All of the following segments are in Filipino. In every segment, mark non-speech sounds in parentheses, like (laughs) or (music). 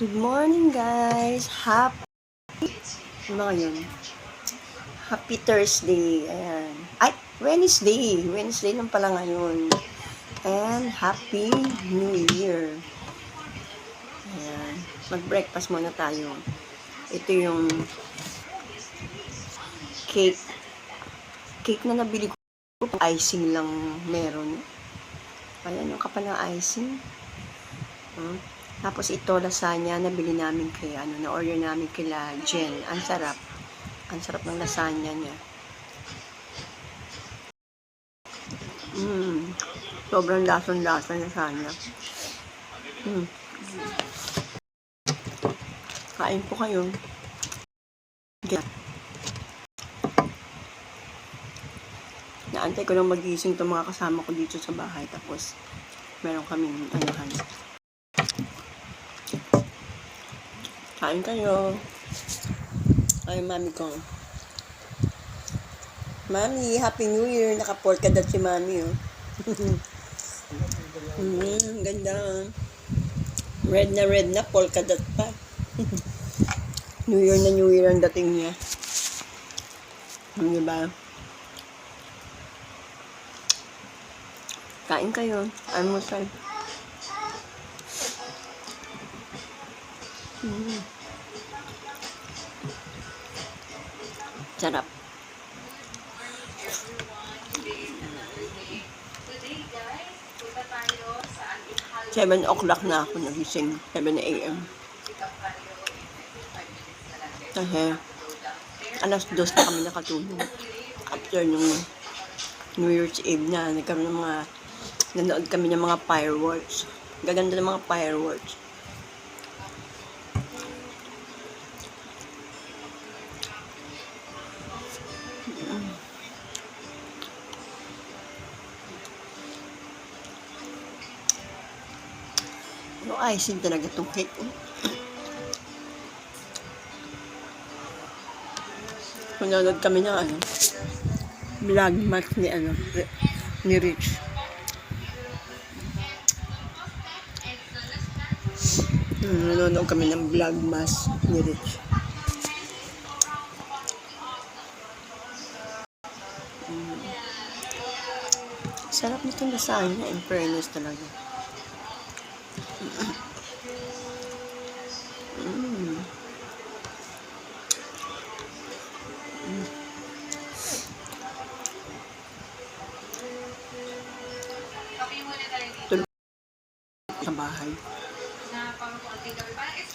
Good morning, guys. Happy... Ano ngayon? Happy Thursday. Ayan. Ay, Wednesday. Wednesday lang pala ngayon. And Happy New Year. Ayan. Mag-breakfast muna tayo. Ito yung cake. Cake na nabili ko. Icing lang meron. Ayan, yung kapal ng icing. Hmm. Tapos ito, lasagna, nabili namin kay, ano, na-order namin kila Jen. Ang sarap. Ang sarap ng lasagna niya. Mmm. Sobrang lason-lasa ng lasagna. Mm. Kain po kayo. Get. Naantay ko lang magising itong mga kasama ko dito sa bahay. Tapos, meron kaming anuhan. Kain kayo. Ay, mami ko. Mami, Happy New Year. Naka-polka dot si mami, oh. (laughs) mm, ganda. Red na red na, polka dot pa. (laughs) New Year na New Year ang dating niya. Hmm, diba? Kain kayo. Almusal. Mm. Sarap. Seven o'clock na ako nagising. 7 a.m. Kasi alas dos na kami nakatulog. After nung New Year's Eve na, nagkaroon ng mga, nanood kami ng mga fireworks. Gaganda ng mga fireworks. Icing talaga itong cake. oh. Nanonood kami ng ano, vlog match ni ano, ni Rich. Hmm, nanonood kami ng vlog mas ni Rich. Hmm. Sarap nitong lasagna, in fairness talaga.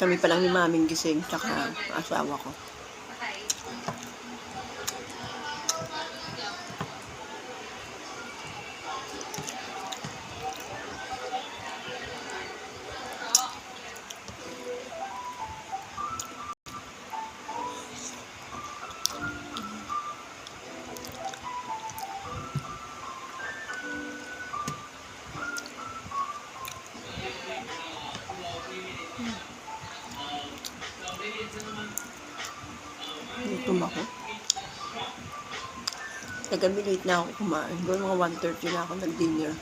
Kami pa lang ni maming gising, tsaka asawa ko. Nagabi late na ako kumain. Doon mga 1.30 na ako nag-dinner.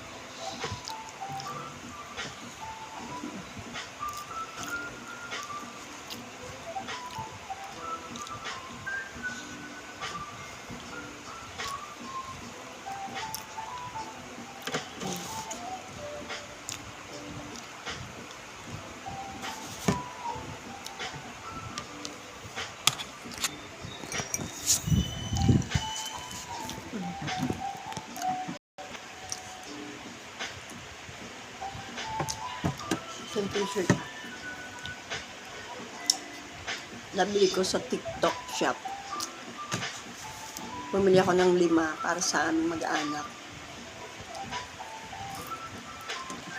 Shirt. Nabili ko sa TikTok shop. Bumili ako ng lima para sa aming mag-anak.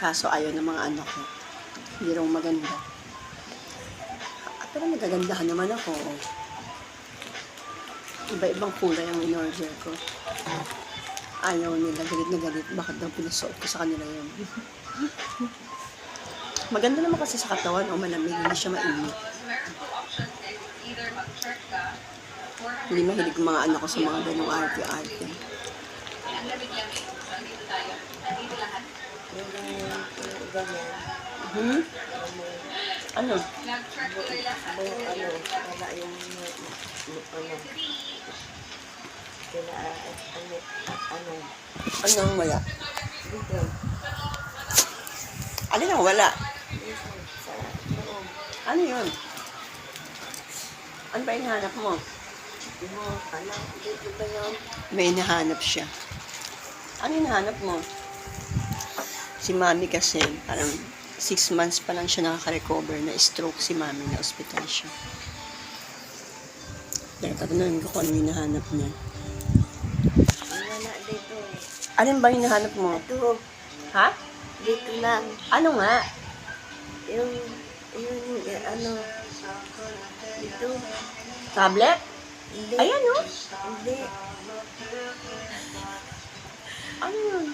Kaso ayaw ng mga anak ko. Hindi raw maganda. Pero nagagandahan naman ako. Iba-ibang kulay ang in-order ko. Ayaw nila, galit na galit. Bakit daw pinasuot ko sa kanila yun? Maganda naman kasi sa katawan o malamig, hindi siya mainit. Hindi mahilig mga anak ko sa mga ganong arte-arte. Hmm? Ano? Ano, wala yung ano. Sila, ano, ano, Ano ang wala? dito, Alin ang wala? Ano yun? Ano ba hinahanap mo? May hinahanap siya. Ano hinahanap mo? Si mami kasi, parang six months pa lang siya nakaka-recover na stroke si mami na ospital siya. Tatanungin ko kung ano hinahanap niya. Wala dito. Alin ba hinahanap mo? Ito, Ha? dito lang. Ano nga? Yung, yung, eh, ano, dito, Tablet? hindi. Ayan oh. Hindi. (laughs) Ano yun?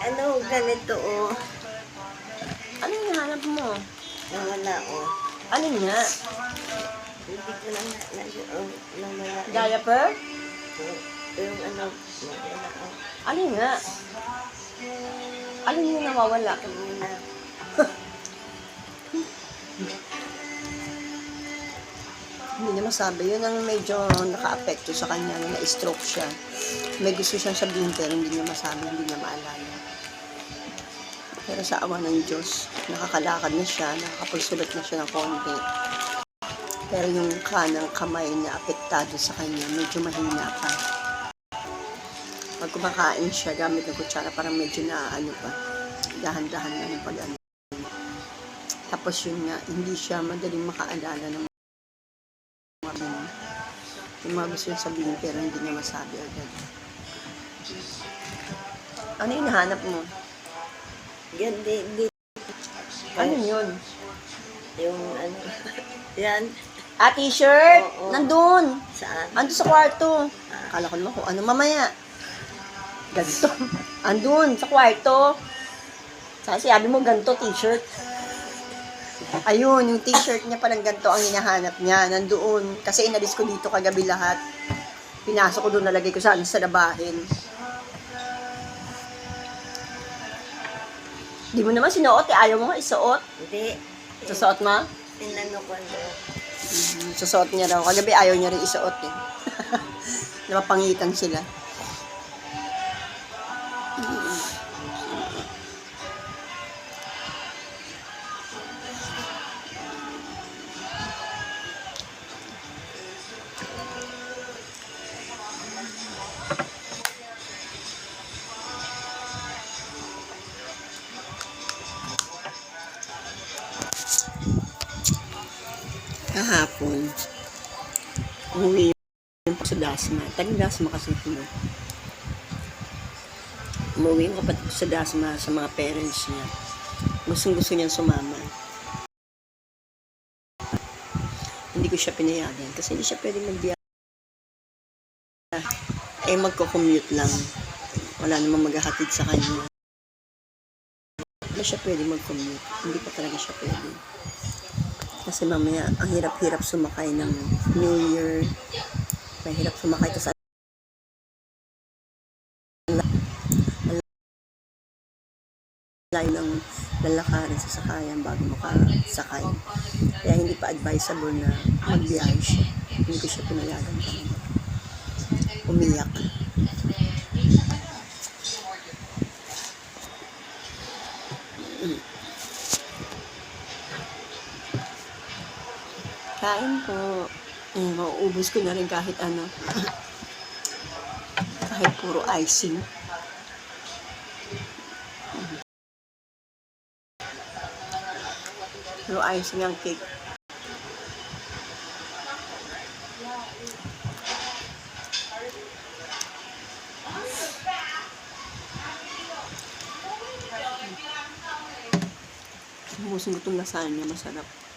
Ano, ganito oh. Ano hinahanap mo? Nawala oh. Alin nga? Hindi ko lang na, na, oh, nawala. Diaper? Oh, yung ano, nawala oh. Alin nga? Alin yung nawawala? Kanina. Hindi na masabi. Yun ang medyo naka-apekto sa kanya na na-stroke siya. May gusto siyang sabihin pero hindi niya masabi, hindi niya maalala. Pero sa awa ng Diyos, nakakalakad na siya, nakakapagsulat na siya ng konti. Pero yung kanang kamay na apektado sa kanya, medyo mahina pa. Pag kumakain siya gamit ng kutsara, parang medyo na ano pa, dahan-dahan na yung pag-ano. Tapos yun nga, hindi siya madaling makaalala ng mga ganun. Yung mga gusto niyang sabihin pero hindi niya masabi agad. Ano yung hinahanap mo? Yan, di, di. Ano yun? Yung ano, (laughs) yan, Ah, t-shirt! Oo. Nandun! saan? Ando sa kwarto. Akala ko naman kung ano mamaya. Ganito. (laughs) Andun, sa kwarto. Kasi sabi mo, ganito t-shirt. Ayun, yung t-shirt niya parang ganito ang hinahanap niya. Nandoon. Kasi inalis ko dito kagabi lahat. Pinasok ko doon, nalagay ko saan sa labahin. Di mo naman sinuot eh. Ayaw mo nga isuot. Hindi. Susuot mo? Tinano ko. Mhm. Susuot niya raw. Kagabi ayaw niya rin isuot eh. (laughs) Napapangitan sila. Kahapon, umuwi yung sa Dasma. Tagang Dasma kasi ito. Umuwi yung kapatid ko sa Dasma sa mga parents niya. Gustong gusto niyang sumama. Hindi ko siya pinayagan kasi hindi siya pwede magbiyahe. Eh, magko-commute lang. Wala namang maghahatid sa kanya. Hindi siya pwede mag-commute. Hindi pa talaga siya pwede. Kasi mamaya, ang hirap-hirap sumakay ng New Year. Mahirap sumakay kasi layo ng lalakarin sa sakayan bago makasakay. Kaya hindi pa advisable na magbiyahe siya. Hindi ko siya pinayagan. Umiyak. Kain po. Eh, mauubos ko na rin kahit ano. (laughs) kahit puro icing. Puro icing ang cake. Ko itong lasagna, masarap.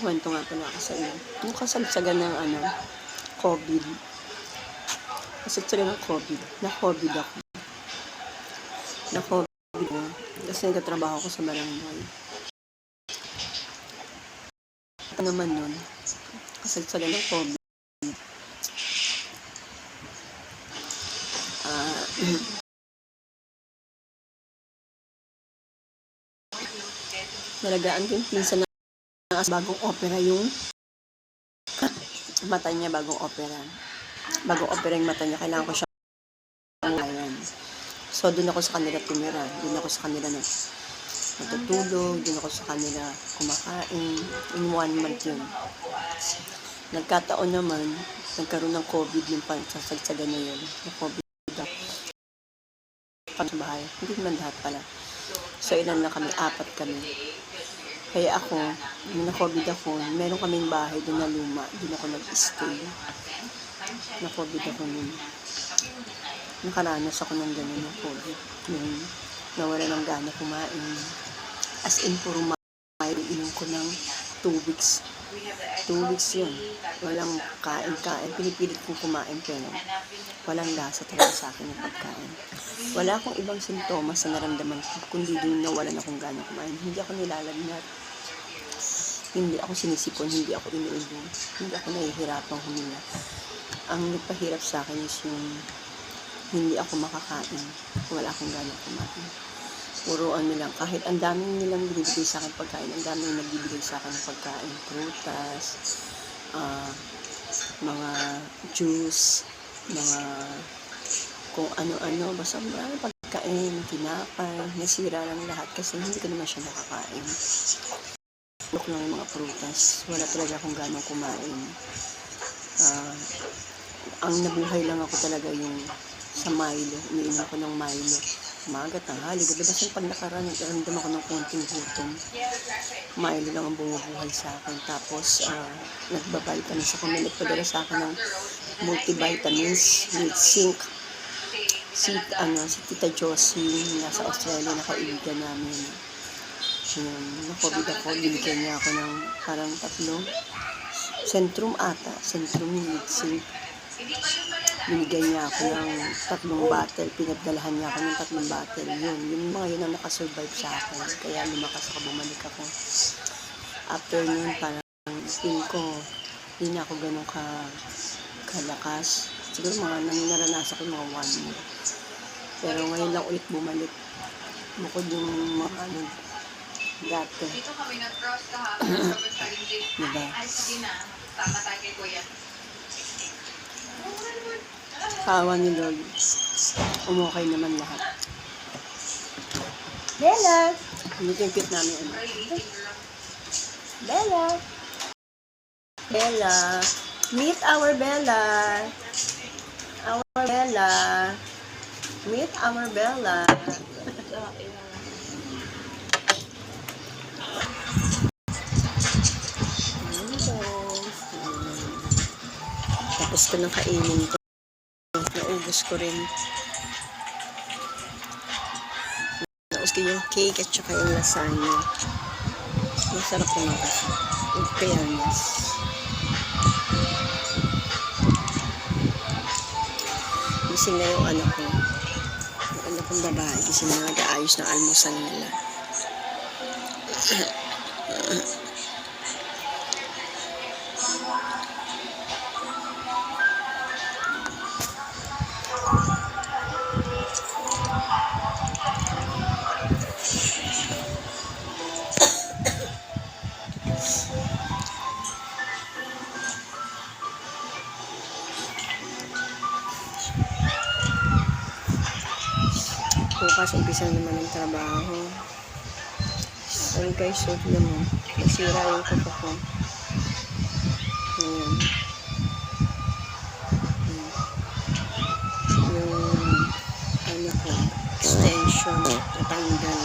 Ba? May kwento nga pala ako sa iyo. Yung kasagsagan ng ano, COVID. Kasagsagan ng COVID. Na-COVID ako. Na-COVID ako. Kasi nagkatrabaho ko sa barangay. Ito naman nun. Kasagsagan ng COVID. Ah, (clears throat) nalagaan ko yung pinsan na bagong opera yung mata niya bagong opera. Bagong opera yung mata niya. Kailangan ko siya ngayon. So, doon ako sa kanila tumira. Doon ako sa kanila na natutulog. Doon ako sa kanila kumakain. In one month yun. Nagkataon naman, nagkaroon ng COVID yung pansasagsagan na yun. Na COVID sa bahay. Hindi naman lahat pala. So, ilan lang kami? Apat kami. Kaya ako, nung na-COVID ako, meron kaming bahay doon na luma. Doon ako nag-stay. Na-COVID ako nun. Nakaranas ako ng gano'n na COVID. Nung nawala ng gana kumain. As in, puro may inom ko ng two weeks. Two weeks yun. Walang kain-kain. Pinipilit kong kumain pero walang lasa talaga sa akin yung pagkain. Wala akong ibang sintomas na naramdaman ko, kundi din nawalan akong gana kumain. Hindi ako nilalagnat. Hindi ako sinisipon, hindi ako inuubong. Hindi ako nahihirapang huminga. Ang nagpahirap sa akin is yung hindi ako makakain. Wala akong gana kumain. Puro ano lang, kahit ang daming nilang binibigay sa akin pagkain, ang daming nagbibigay sa akin ng pagkain, prutas, ah, mga juice, mga kung ano-ano, basta marami pagkain, tinapay, nasira lang lahat kasi hindi ko naman siya nakakain. Look lang yung mga prutas. Wala talaga akong ganong kumain. Ah, ang nabuhay lang ako talaga yung sa Milo. Umiinom ko ng Milo. Umaga, tanghali, gabi. Basta pag nakaraan, nagkaramdam ako ng konting gutom. Milo lang ang bumubuhay sa akin. Tapos, ah, nagbabitamins ako. May nagpadala sa akin ng multivitamins with zinc. Si, ano, si Tita Josie, nasa Australia, na kaibigan namin. Yun, na-COVID ako, binigyan niya ako ng parang tatlo. Centrum ata, Centrum with zinc. Binigyan niya ako ng tatlong bottle, pinagdalahan niya ako ng tatlong bottle. Yun, yung mga yun ang nakasurvive sa akin. Kaya lumakas ako, bumalik ako. After nun, parang tingin ko, hindi na ako ganun ka, kalakas. Siguro mga nang naranasan ko mga one year. Pero ngayon lang ulit bumalik. Bukod yung mga ano, dati. Dito kami nag-cross kahapon. (coughs) Diba? Ay, sige na. Tama tayo kay Kuya. Kawa ni Lord. Umukay naman lahat. Bella! Cute namin. Ano. Bella! Bella! Meet our Bella! Our Bella! Meet our Bella! Tapos ko nang kainin ko. Naubos ko rin. Naubos ko yung cake at saka yung lasagna. Masarap naman kasi. In fairness. Gising na yung anak ko. Yung anak kong babae. Gising na nag-aayos ng almusal nila. Umpisa na naman ng trabaho. Ayun guys, so tignan mo. Nasira yung kuko ko. Ayan. Yung, ano ko, extension, natanggal.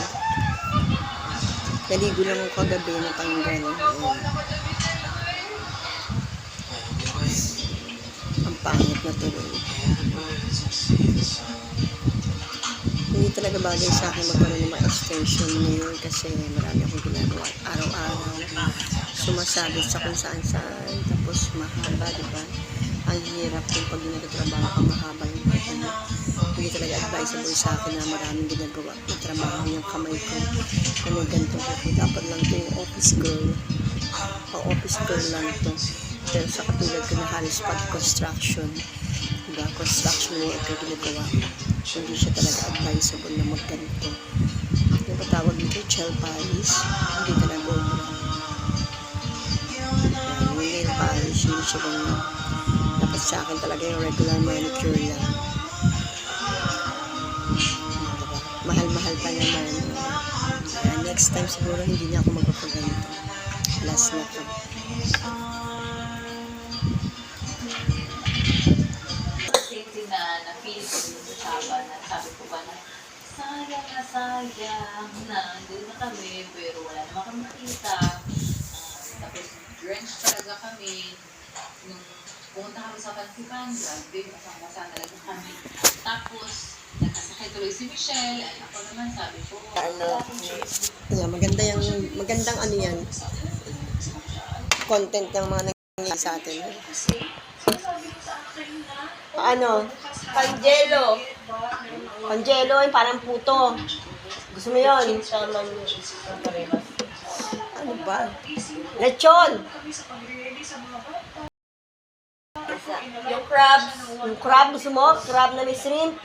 Naligo lang ako kagabi, natanggal. Ayan. Ang pangit na tuloy. Talaga bagay sa akin magkaroon ng mga extension ngayon kasi marami akong ginagawa araw-araw. sumasabit sa kung saan saan, tapos mahaba, di ba? Ang hirap kung pag nagtatrabaho ka mahaba yung mo. Hindi talaga advisable sa akin na maraming ginagawa na trabaho yung kamay ko. Ano ganito ko. Dapat lang to yung office girl. O office girl lang to. Pero sa katulad ko na halos pag construction, diba? Construction work ang ginagawa. Hindi siya talaga advisable na magganito. Ano ba tawag dito? Gel polish. Hindi talaga umura. Yan, yung nail polish, hindi siya ganyan. Dapat sa akin talaga yung regular manicure lang. Mahal-mahal pa naman. Kaya next time siguro hindi na ako magpapaganito. Last na to. Na sabi ko ba na sayang na sayang na nandun na kami pero wala naman kami makita. Ah, tapos drenched talaga kami nung pumunta kami sa Pansipan, grabe, masang-masa talaga kami. Tapos, nagkasakay tuloy si Michelle, ay ako naman sabi ko, Ano? Yeah, maganda yung, magandang ano yan, content ng mga nangyayari sa atin. Ano? Pangelo. Angelo, yung parang puto. Gusto mo yun? Ano ba? Lechon! Yung crabs. Yung crab, gusto mo? Crab na may shrimp.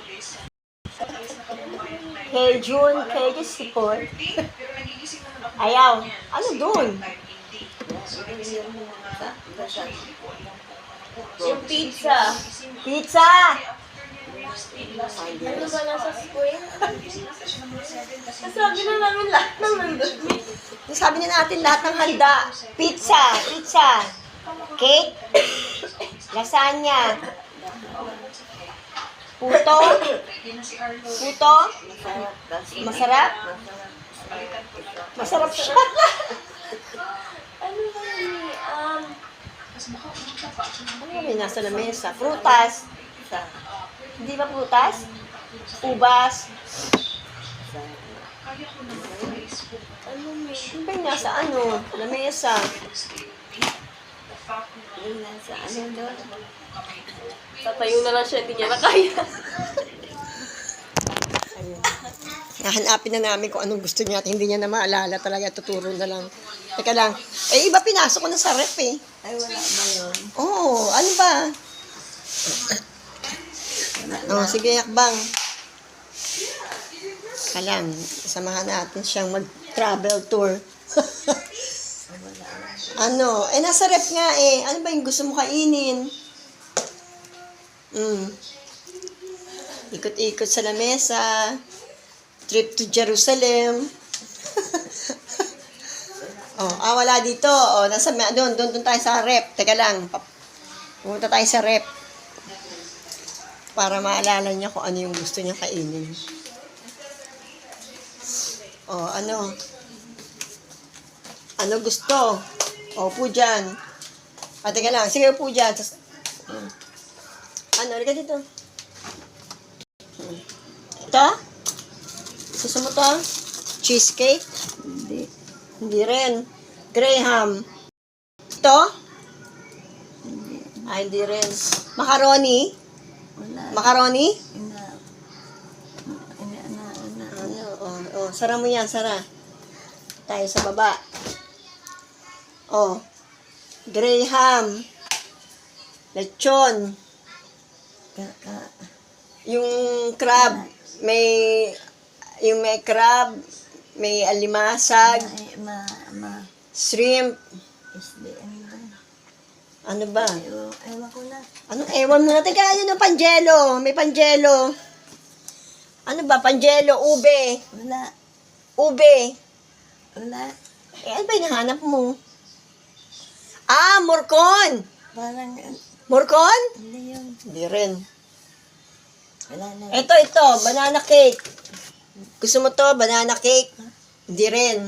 Kay June, kay Jessica. (laughs) Ayaw. Ano dun? Yung pizza. Pizza! Ano ba nasa square? Sabi na namin lahat ng nandun. Sabi na natin lahat ng handa. Pizza, pizza. Cake. Lasagna. Puto. Puto. Masarap. Masarap. Siya. Ano ba yun? Um, Ano may nasa lamesa? Prutas. Hindi ba prutas? Ubas. ano? Ano ba yung nasa ano? Lamesa. Yung nasa ano doon? Tatayo na lang siya, hindi niya na kaya. Ayun. Nahanapin na namin kung anong gusto niya at hindi niya na maalala talaga. Tuturo na lang. Teka lang. Eh, iba pinasok ko na sa ref eh. Ay, wala ba yun? Oo, oh, ano ba? Oh, sige, yakbang. Kalang, samahan natin siyang mag-travel tour. (laughs) ano, eh nasa ref nga eh. Ano ba yung gusto mo kainin? Mm. Ikot-ikot sa lamesa. Trip to Jerusalem. (laughs) oh, ah, wala dito. Oh, nasa, doon, doon, doon tayo sa rep. Teka lang. Pumunta tayo sa rep. Para maalala niya kung ano yung gusto niya kainin. Oh, ano? Ano gusto? O, upo dyan. Ah, teka lang. Sige, upo dyan. Tas, ano, halika dito. Ito? Gusto mo to? Cheesecake? Hindi. Hindi rin. Graham. Ito? Ay, hindi rin. Macaroni? Wala. Macaroni? Ina. Ina, ina, ina. Ano? Oh, oh, sara mo yan, sara. Tayo sa baba. Oh. Graham. Lechon. Ka, ka. Yung crab. May, yung may crab. May alimasag. Ay, ma, ma. Shrimp. Isli, ano ba? Ewan, ewan ko na. Anong ewan mo natin? Kaya yun yung panjelo. May panjelo. Ano ba? Panjelo, ube. Wala. Ube. Wala. Eh, ano ba yung nahanap mo? Ah, morcon. Parang, Morcon? hindi yun. Hindi rin. Wala na. Ito, ito. Banana cake. Gusto mo to? Banana cake? Hindi rin.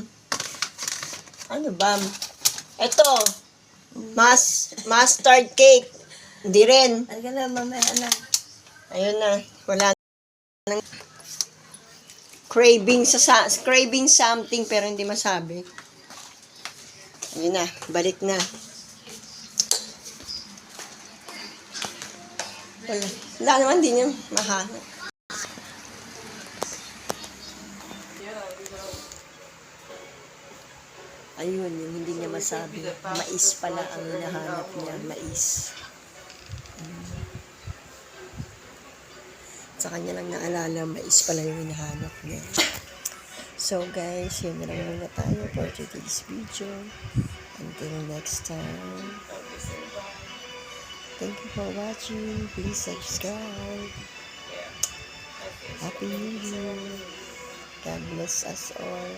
Ano ba? Ito. Mas, mustard cake. Hindi rin. Halika na, mamaya na. Ayun na. Wala nang craving sa, sa craving something pero hindi masabi. Ayun na, balik na. Wala. Wala naman din yung mahanap. Ayun, yung hindi niya masabi. Mais pala ang hinahanap niya. Mais. Mm. Sa kanya lang naalala, mais pala yung hinahanap niya. So guys, yun na lang muna tayo for today's video. Until next time. Thank you for watching. Please subscribe. Happy New Year. God bless us all.